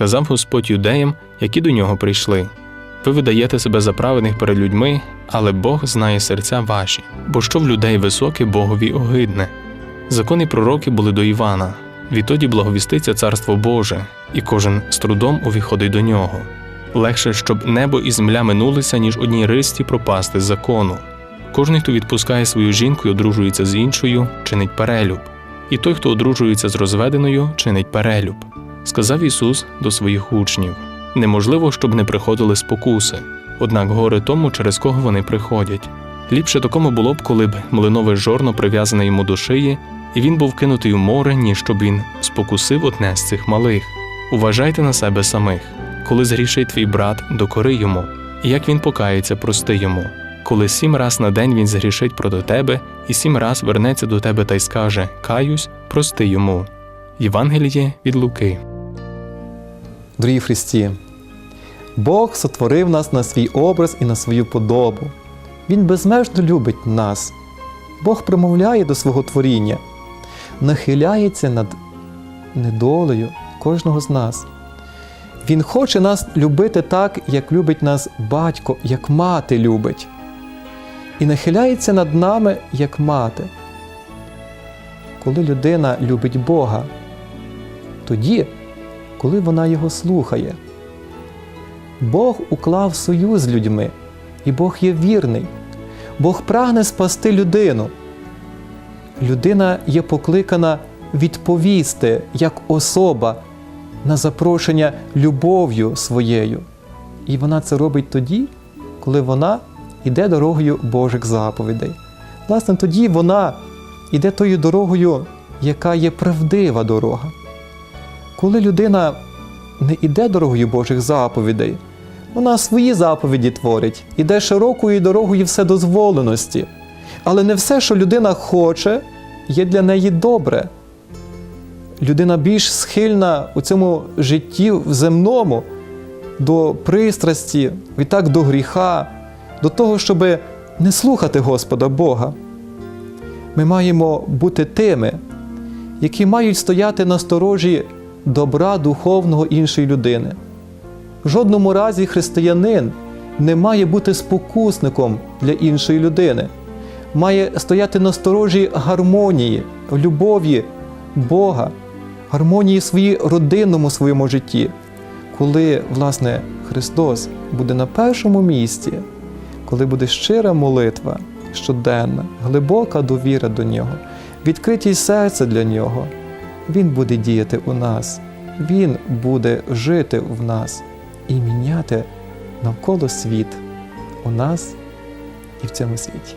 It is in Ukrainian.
сказав Господь юдеям, які до нього прийшли. Ви видаєте себе за праведних перед людьми, але Бог знає серця ваші, бо що в людей високе, Богові огидне. Закони пророки були до Івана. Відтоді благовіститься Царство Боже, і кожен з трудом увіходить до нього. Легше, щоб небо і земля минулися, ніж одній ристі пропасти з закону. Кожний, хто відпускає свою жінку і одружується з іншою, чинить перелюб, і той, хто одружується з розведеною, чинить перелюб. Сказав Ісус до своїх учнів: неможливо, щоб не приходили спокуси, однак горе тому, через кого вони приходять. Ліпше такому було б, коли б млинове жорно прив'язане йому до шиї, і він був кинутий у море, ніж щоб він спокусив одне з цих малих. Уважайте на себе самих. Коли згрішить твій брат, докори йому, і як він покається, прости йому. Коли сім раз на день він згрішить проти тебе, і сім раз вернеться до тебе та й скаже Каюсь, прости йому. Євангеліє від Луки. Дорогі Христі, Бог сотворив нас на свій образ і на свою подобу. Він безмежно любить нас. Бог промовляє до свого творіння, нахиляється над недолею кожного з нас. Він хоче нас любити так, як любить нас батько, як мати любить, і нахиляється над нами, як мати. Коли людина любить Бога, тоді, коли вона його слухає. Бог уклав союз з людьми, і Бог є вірний. Бог прагне спасти людину. Людина є покликана відповісти як особа на запрошення любов'ю своєю. І вона це робить тоді, коли вона йде дорогою Божих заповідей. Власне, тоді вона йде тою дорогою, яка є правдива дорога. Коли людина не йде дорогою Божих заповідей, вона свої заповіді творить, іде широкою дорогою вседозволеності. Але не все, що людина хоче, є для неї добре. Людина більш схильна у цьому житті в земному до пристрасті, відтак до гріха, до того, щоб не слухати Господа Бога. Ми маємо бути тими, які мають стояти на сторожі добра духовного іншої людини. В жодному разі християнин не має бути спокусником для іншої людини, має стояти на сторожі гармонії, любові Бога, гармонії своїй родинному своєму житті, коли, власне, Христос буде на першому місці, коли буде щира молитва щоденна, глибока довіра до Нього, відкритість серця для Нього, Він буде діяти у нас, Він буде жити в нас і міняти навколо світ у нас і в цьому світі.